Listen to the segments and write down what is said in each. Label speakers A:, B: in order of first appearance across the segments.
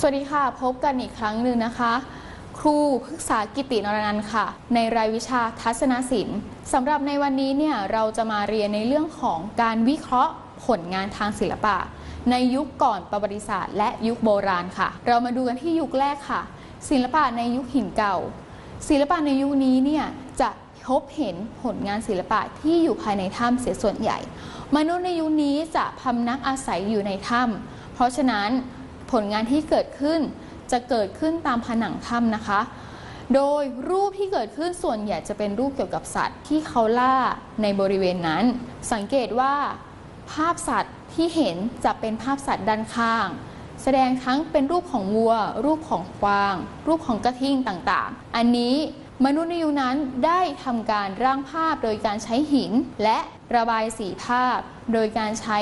A: สวัสดีค่ะ พบกันอีกครั้งหนึ่งนะคะ ครูพึกษากิตินรนันท์ค่ะ ในรายวิชาทัศนศิลป์สำหรับในวันนี้เนี่ยเราจะมาเรียนในเรื่องของการวิเคราะห์ผลงานทางศิลปะ ในยุคก่อนประวัติศาสตร์ และยุคโบราณค่ะ เรามาดูกันที่ยุคแรกค่ะ ศิลปะในยุคหินเก่า ศิลปะในยุคนี้เนี่ยจะพบเห็นผลงานศิลปะที่อยู่ภายในถ้ำเสียส่วนใหญ่ มนุษย์ในยุคนี้จะพำนักอาศัยอยู่ในถ้ำเพราะฉะนั้น ผลงานที่เกิดขึ้นจะเกิดขึ้นตามผนังถ้ำนะคะ โดยรูปที่เกิดขึ้นส่วนใหญ่จะเป็นรูปเกี่ยวกับสัตว์ที่เขาล่าในบริเวณนั้น สังเกตว่า ภาพสัตว์ที่เห็นจะเป็นภาพสัตว์ด้านข้าง แสดงทั้งเป็นรูปของวัว รูปของกวาง รูปของกระทิงต่างๆ อันนี้มนุษย์ในยุคนั้นได้ทำการร่างภาพโดยการใช้หิน และระบายสีภาพ โดยการใช้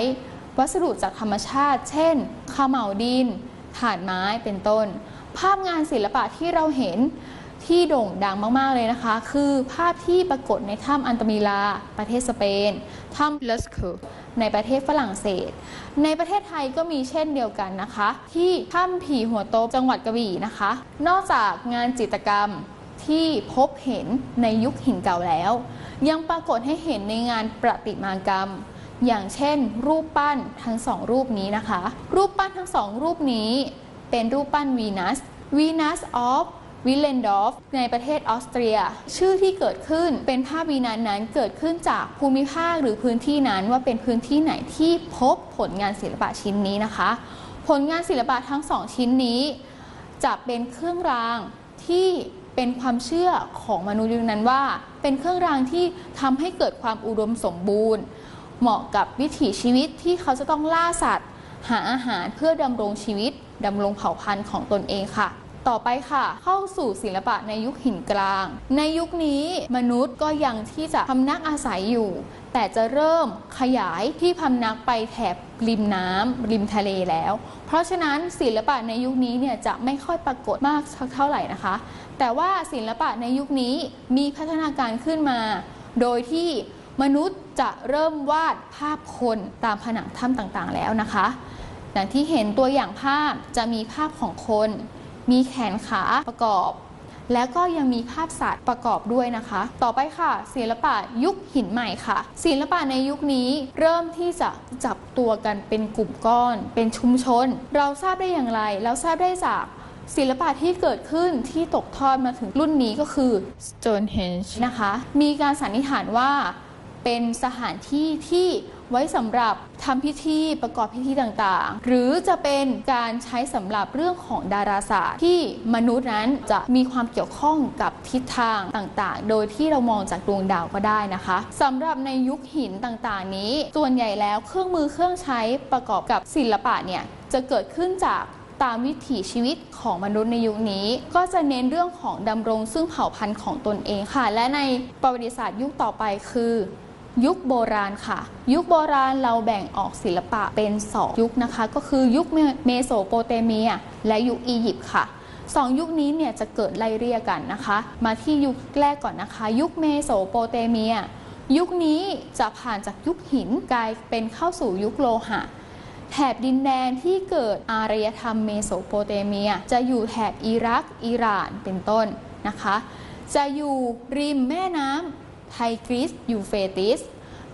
A: วัสดุจากธรรมชาติ เช่นขมเหลาดินถ่านไม้เป็นต้น ภาพงานศิลปะที่เราเห็นที่โด่งดังมาก ๆ เลยนะคะ คือภาพที่ปรากฏในถ้ำอันตมิลา ประเทศสเปนถ้ำเลสคูในประเทศฝรั่งเศส ในประเทศไทยก็มีเช่นเดียวกันนะคะ ที่ถ้ำผีหัวโตจังหวัดกระบี่นะคะ นอกจากงานจิตรกรรมที่พบเห็นในยุคหินเก่าแล้ว ยังปรากฏให้เห็นในงานประติมากรรม อย่างเช่น รูปปั้นทั้งสองรูปนี้นะคะ รูปปั้นทั้งสองรูปนี้ เป็นรูปปั้นวีนัสวีนัสออฟวิเลนดอฟในประเทศออสเตรีย ชื่อที่เกิดขึ้นเป็นภาพวีนัสนั้นเกิดขึ้นจากภูมิภาคหรือพื้นที่นั้นว่าเป็นพื้นที่ไหนที่พบผลงานศิลปะชิ้นนี้นะคะ ผลงานศิลปะทั้งสองชิ้นนี้ จะเป็นเครื่องรางที่เป็นความเชื่อของมนุษย์ยุคนั้นว่า เป็นเครื่องรางที่ทำให้เกิดความอุดมสมบูรณ์ เหมาะกับวิถีชีวิตที่เขาจะต้องล่าสัตว์ หาอาหารเพื่อดำรงชีวิตดำรงเผ่าพันธุ์ของตนเองค่ะ ต่อไปค่ะ เข้าสู่ศิลปะในยุคหินกลาง ในยุคนี้มนุษย์ก็ยังที่จะพำนักอาศัยอยู่ แต่จะเริ่มขยายที่พำนักไปแถบริมน้ำริมทะเลแล้ว เพราะฉะนั้นศิลปะในยุคนี้เนี่ยจะไม่ค่อยปรากฏมากเท่าไหร่นะคะ แต่ว่าศิลปะในยุคนี้มีพัฒนาการขึ้นมา โดยที่ มนุษย์จะเริ่มวาดภาพคนตามผนังถ้ำต่างๆ แล้วนะคะอย่างที่เห็นตัวอย่างภาพจะมีภาพของคน มีแขนขาประกอบ แล้วก็ยังมีภาพสัตว์ประกอบด้วยนะคะ ต่อไปค่ะ ศิลปะยุคหินใหม่ค่ะ ศิลปะในยุคนี้เริ่มที่จะจับตัวกันเป็นกลุ่มก้อน เป็นชุมชน เราทราบได้อย่างไร เราทราบได้จากศิลปะที่เกิดขึ้นที่ตกทอดมาถึงรุ่นนี้ก็คือ Stonehenge นะคะ มีการสันนิษฐานว่า เป็นสถานที่ที่ไว้สำหรับทำพิธีประกอบพิธีต่างๆ หรือจะเป็นการใช้สำหรับเรื่องของดาราศาสตร์ ที่มนุษย์นั้นจะมีความเกี่ยวข้องกับทิศทางต่างๆ โดยที่เรามองจากดวงดาวก็ได้นะคะสำหรับในยุคหินต่างๆ นี้ ส่วนใหญ่แล้วเครื่องมือเครื่องใช้ประกอบกับศิลปะเนี่ยจะเกิดขึ้นจากตามวิถีชีวิตของมนุษย์ในยุคนี้ ก็จะเน้นเรื่องของดำรงซึ่งเผ่าพันธุ์ของตนเองค่ะ และในประวัติศาสตร์ยุคต่อไปคือ ยุคโบราณค่ะ ยุคโบราณเราแบ่งออกศิลปะเป็น 2 ยุคนะคะ ก็คือยุคเมโสโปเตเมีย และยุคอียิปต์ค่ะสองยุคนี้เนี่ยจะเกิดไล่เรียกกันนะคะ มาที่ยุคแรกก่อนนะคะ ยุคเมโสโปเตเมีย ยุคนี้จะผ่านจากยุคหินกลายเป็นเข้าสู่ยุคโลหะ แถบดินแดนที่เกิดอารยธรรมเมโสโปเตเมีย จะอยู่แถบอิรัก อิหร่านเป็นต้นนะคะ จะอยู่ริมแม่น้ำ ไทกริสยูเฟติส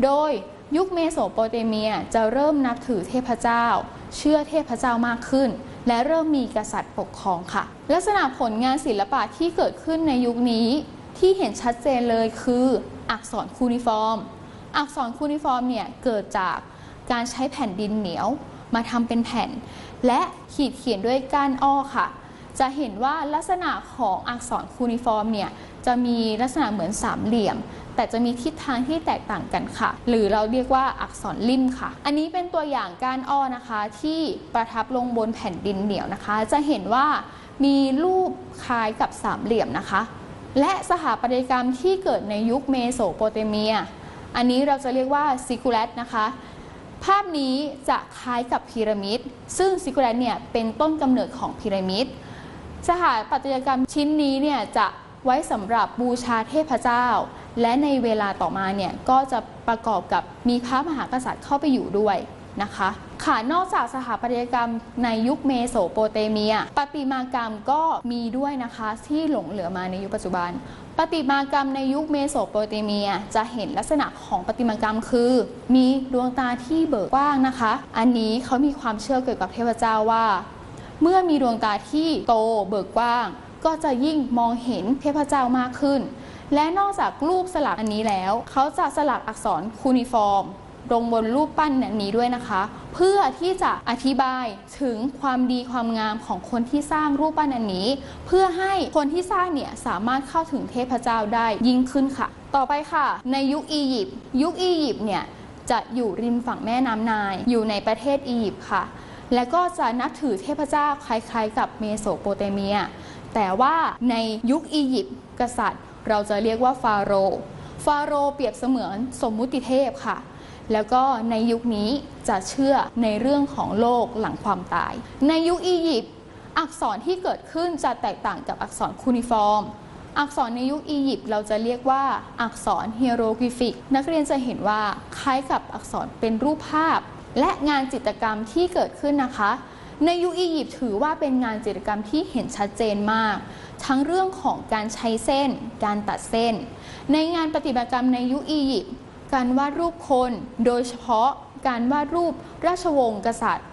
A: โดยยุคเมโสโปเตเมียจะเริ่มนับถือเทพเจ้า เชื่อเทพเจ้ามากขึ้น และเริ่มมีกษัตริย์ปกครองค่ะ ลักษณะผลงานศิลปะที่เกิดขึ้นในยุคนี้ ที่เห็นชัดเจนเลยคือ อักษรคูนิฟอร์ม อักษรคูนิฟอร์มเนี่ยเกิดจากการใช้แผ่นดินเหนียวมาทำเป็นแผ่น และขีดเขียนด้วยก้านอ้อค่ะ จะเห็นว่าลักษณะของอักษรคูนิฟอร์มเนี่ยจะมีลักษณะเหมือนสามเหลี่ยม แต่จะมีทิศทางที่แตกต่างกันค่ะ หรือเราเรียกว่าอักษรลิ่มค่ะ อันนี้เป็นตัวอย่างก้านอ้อนะคะ ที่ประทับลงบนแผ่นดินเหนียวนะคะ จะเห็นว่ามีรูปคล้ายกับสามเหลี่ยมนะคะ และสถาปัตยกรรมที่เกิดในยุคเมโสโปเตเมีย อันนี้เราจะเรียกว่าซิกูเลตนะคะภาพนี้จะคล้ายกับพีระมิด ซึ่งซิกูเลตเนี่ยเป็นต้นกำเนิดของพีระมิด สถาปัตยกรรมชิ้นนี้เนี่ยจะไว้สำหรับบูชาเทพเจ้า และในเวลาต่อมาเนี่ยก็จะประกอบกับมีพระมหากษัตริย์เข้าไปอยู่ด้วยนะคะค่ะนอกจากสถาปัตยกรรมในยุคเมโสโปเตเมียประติมากรรมก็มีด้วยนะคะที่หลงเหลือมาในยุคปัจจุบันประติมากรรมในยุคเมโสโปเตเมีย จะเห็นลักษณะของประติมากรรมคือ มีดวงตาที่เบิกกว้างนะคะ อันนี้เขามีความเชื่อเกี่ยวกับเทพเจ้าว่า เมื่อมีดวงตาที่โตเบิกกว้าง ก็จะยิ่งมองเห็นเทพเจ้ามากขึ้น และนอกจากรูปสลักอันนี้แล้ว เขาจะสลักอักษรคูนิฟอร์มลงบนรูปปั้นอันนี้ด้วยนะคะ เพื่อที่จะอธิบายถึงความดีความงามของคนที่สร้างรูปปั้นอันนี้ เพื่อให้คนที่สร้างเนี่ยสามารถเข้าถึงเทพเจ้าได้ยิ่งขึ้นค่ะ ต่อไปค่ะ ในยุคอียิปต์ยุคอียิปต์เนี่ยจะอยู่ริมฝั่งแม่น้ำไนายอยู่ในประเทศอียิปต์ค่ะ และก็จะนับถือเทพเจ้าคล้ายๆ กับเมโสโปเตเมีย แต่ว่าในยุคอียิปต์กษัตริย์ เราจะเรียกว่าฟาโรห์ฟาโรห์เปรียบเสมือนสมมุติเทพค่ะ แล้วก็ในยุคนี้จะเชื่อในเรื่องของโลกหลังความตาย ในยุคอียิปต์อักษรที่เกิดขึ้นจะแตกต่างกับอักษรคูนิฟอร์ม อักษรในยุคอียิปต์เราจะเรียกว่าอักษรเฮียโรกริฟิก นักเรียนจะเห็นว่าคล้ายกับอักษรเป็นรูปภาพ และงานจิตรกรรมที่เกิดขึ้นนะคะ ในยุคอียิปต์ถือว่าเป็นงานจิตรกรรมที่เห็นชัดเจนมาก ทั้งเรื่องของการใช้เส้น การตัดเส้น ในงานปฏิบัติกรรมในยุคอียิปต์การวาดรูปคน โดยเฉพาะการวาดรูปราชวงศ์กษัตริย์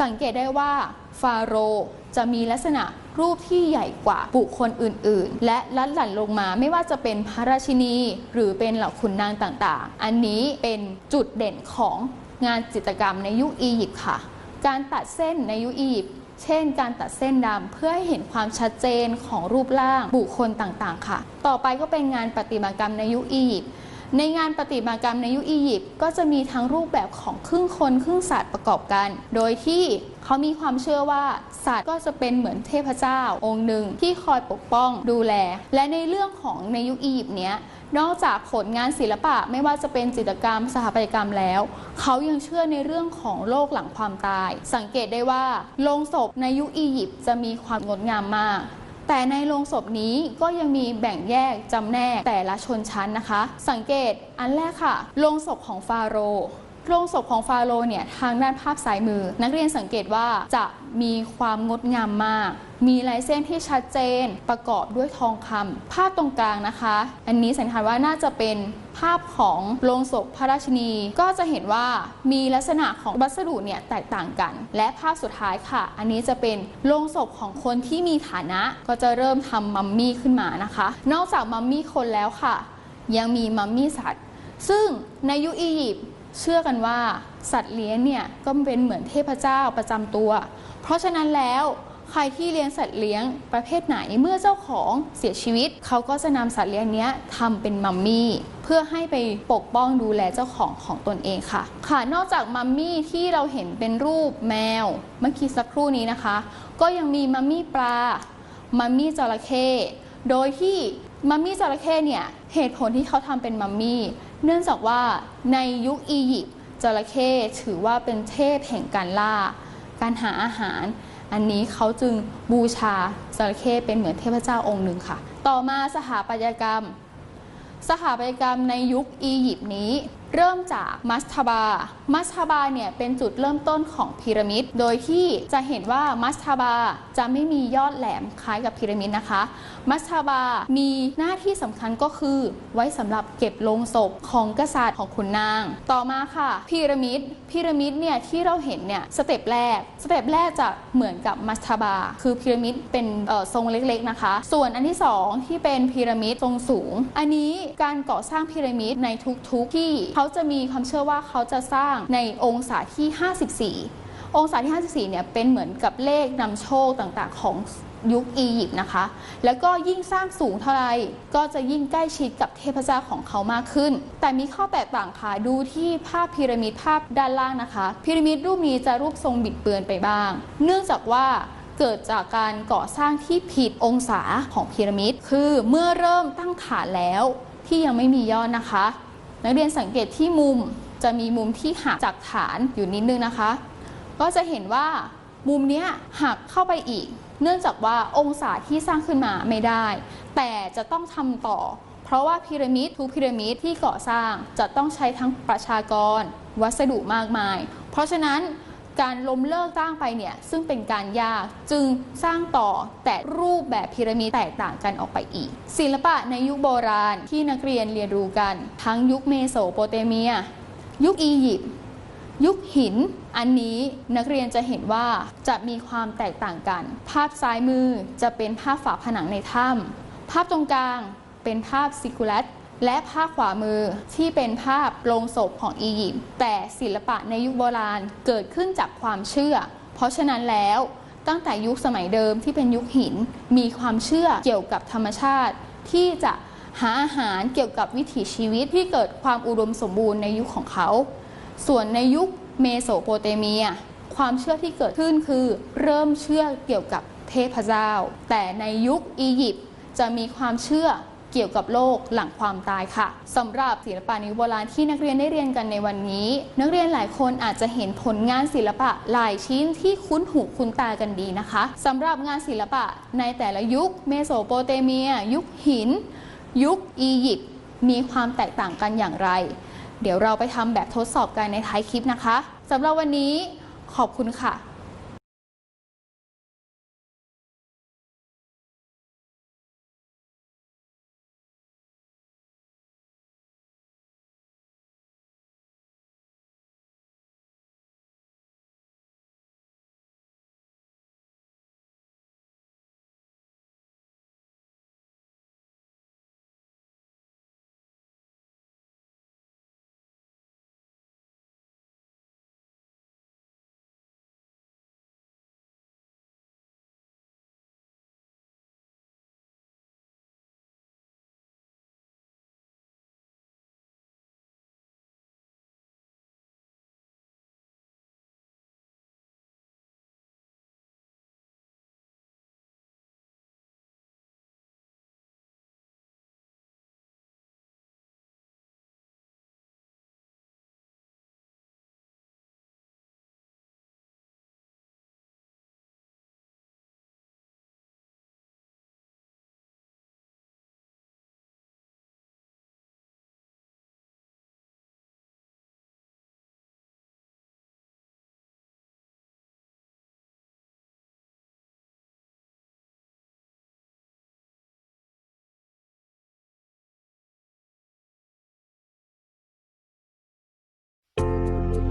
A: สังเกตได้ว่าฟาโรห์จะมีลักษณะรูปที่ใหญ่กว่าบุคคลอื่น ๆ และลัดหลั่นลงมาไม่ว่าจะเป็นพระราชินี หรือเป็นเหล่าขุนนางต่าง ๆ อันนี้เป็นจุดเด่นของ งานจิตรกรรมในยุคอียิปต์ค่ะ การตัดเส้นในยุคอียิปต์เช่น การตัดเส้นดำเพื่อให้เห็นความชัดเจนของรูปร่างบุคคลต่างๆ ค่ะ ต่อไปก็เป็นงานประติมากรรมในยุคอียิปต์ในงานประติมากรรมในยุคอียิปต์ก็จะมีทั้งรูปแบบของครึ่งคนครึ่งสัตว์ประกอบกัน โดยที่เขามีความเชื่อว่าสัตว์ก็จะเป็นเหมือนเทพเจ้าองค์หนึ่งที่คอยปกป้องดูแล และในเรื่องของในยุคอียิปต์เนี้ย นอกจากผลงานศิลปะไม่ว่าจะเป็นจิตรกรรม สถาปัตยกรรมแล้ว เขายังเชื่อในเรื่องของโลกหลังความตาย สังเกตได้ว่าโลงศพในยุคอียิปต์จะมีความงดงามมากแต่ในโรงศพนี้ก็ยังมีแบ่งแยกจำแนกแต่ละชนชั้นนะคะ สังเกตอันแรกค่ะโรงศพของฟาโรโรงศพของฟาโรเนี่ยทางด้านภาพซ้ายมือ นักเรียนสังเกตว่าจะ มีความงดงามมาก มีลายเส้นที่ชัดเจนประกอบด้วยทองคำภาพตรงกลางนะคะ อันนี้สันนิษฐานว่าน่าจะเป็นภาพของโลงศพพระราชินี ก็จะเห็นว่ามีลักษณะของวัสดุเนี่ยแตกต่างกัน และภาพสุดท้ายค่ะ อันนี้จะเป็นโลงศพของคนที่มีฐานะ ก็จะเริ่มทำมัมมี่ขึ้นมานะคะ นอกจากมัมมี่คนแล้วค่ะ ยังมีมัมมี่สัตว์ ซึ่งในยุคอียิปต์เชื่อกันว่าสัตว์เลี้ยงเนี่ยก็เป็นเหมือนเทพเจ้าประจำตัว เพราะฉะนั้นแล้วใครที่เลี้ยงสัตว์เลี้ยงประเภทไหนเมื่อเจ้าของเสียชีวิต เขาก็จะนำสัตว์เลี้ยงนี้ยทำเป็นมัมมี่ เพื่อให้ไปปกป้องดูแลเจ้าของของตนเองค่ะ ค่ะนอกจากมัมมี่ที่เราเห็นเป็นรูปแมว เมื่อกี้สักครู่นี้นะคะ ก็ยังมีมัมมี่ปลามัมมี่จระเข้โดยที่มัมมี่จระเข้เนี่ยเหตุผลที่เขาทำเป็นมัมมี่เนื่องจากว่าในยุคอียิปต์จระเข้ถือว่าเป็นเทพแห่งการล่า การหาอาหาร อันนี้เขาจึงบูชาจระเข้เป็นเหมือนเทพเจ้าองค์หนึ่งค่ะ ต่อมาสถาปัตยกรรม สถาปัตยกรรมในยุคอียิปต์นี้ เริ่มจากมัสทบา มัสทบาเนี่ยเป็นจุดเริ่มต้นของพีระมิด โดยที่จะเห็นว่ามัสทบาจะไม่มียอดแหลมคล้ายกับพีระมิดนะคะ มัสทบา มีหน้าที่สำคัญก็คือ ไว้สำหรับเก็บลงศพของกษัตริย์ของขุนนาง ต่อมาค่ะพีระมิด พีระมิดเนี่ยที่เราเห็นเนี่ยสเต็ปแรก สเต็ปแรกจะเหมือนกับมัสทบา คือพีระมิดเป็นทรงเล็กๆนะคะ ส่วนอันที่สองที่เป็นพีระมิดทรงสูง อันนี้การก่อสร้างพีระมิดในทุกๆที่เขาจะมีความเชื่อว่าเขาจะสร้างในองศาที่ 54 องศาที่ 54เนี่ยเป็นเหมือนกับเลขนำโชคต่างๆของยุคอียิปต์นะคะ แล้วก็ยิ่งสร้างสูงเท่าไรก็จะยิ่งใกล้ชิดกับเทพเจ้าของเขามากขึ้น แต่มีข้อแตกต่างค่ะ ดูที่ภาพพีระมิดภาพด้านล่างนะคะ พีระมิดรูปนี้จะรูปทรงบิดเบือนไปบ้าง เนื่องจากว่าเกิดจากการก่อสร้างที่ผิดองศาของพีระมิด คือเมื่อเริ่มตั้งฐานแล้วที่ยังไม่มียอดนะคะ นักเรียนสังเกตที่มุมจะมีมุมที่หักจากฐานอยู่นิดนึงนะคะ ก็จะเห็นว่ามุมนี้หักเข้าไปอีก เนื่องจากว่าองศาที่สร้างขึ้นมาไม่ได้ แต่จะต้องทำต่อ เพราะว่าพีระมิดทุกพีระมิดที่ก่อสร้างจะต้องใช้ทั้งประชากร วัสดุมากมาย เพราะฉะนั้น การล้มเลิกสร้างไปเนี่ยซึ่งเป็นการยากจึงสร้างต่อแต่รูปแบบพีระมิดแตกต่างกันออกไปอีก ศิลปะในยุคโบราณที่นักเรียนเรียนรู้กัน ทั้งยุคเมโสโปเตเมีย ยุคอียิปต์ยุคหิน อันนี้นักเรียนจะเห็นว่าจะมีความแตกต่างกัน ภาพซ้ายมือจะเป็นภาพฝาผนังในถ้ำภาพตรงกลางเป็นภาพซิกูลัส และภาพขวามือที่เป็นภาพโลงศพของอียิปต์แต่ศิลปะในยุคโบราณเกิดขึ้นจากความเชื่อ เพราะฉะนั้นแล้วตั้งแต่ยุคสมัยเดิมที่เป็นยุคหินมีความเชื่อเกี่ยวกับธรรมชาติ ที่จะหาอาหารเกี่ยวกับวิถีชีวิตที่เกิดความอุดมสมบูรณ์ในยุคของเขา ส่วนในยุคเมโสโปเตเมีย ความเชื่อที่เกิดขึ้นคือเริ่มเชื่อเกี่ยวกับเทพเจ้า แต่ในยุคอียิปต์จะมีความเชื่อ เกี่ยวกับโลกหลังความตายค่ะสำหรับศิลปะนยุคโบราณที่นักเรียนได้เรียนกันในวันนี้ นักเรียนหลายคนอาจจะเห็นผลงานศิลปะหลายชิ้นที่คุ้นหูคุ้นตากันดีนะคะสำหรับงานศิลปะในแต่ละยุคเมโสโปเตเมีย ยุคหิน ยุคอียิปต์มีความแตกต่างกันอย่างไร เดี๋ยวเราไปทำแบบทดสอบกันในท้ายคลิปนะคะสำหรับวันนี้ขอบคุณค่ะ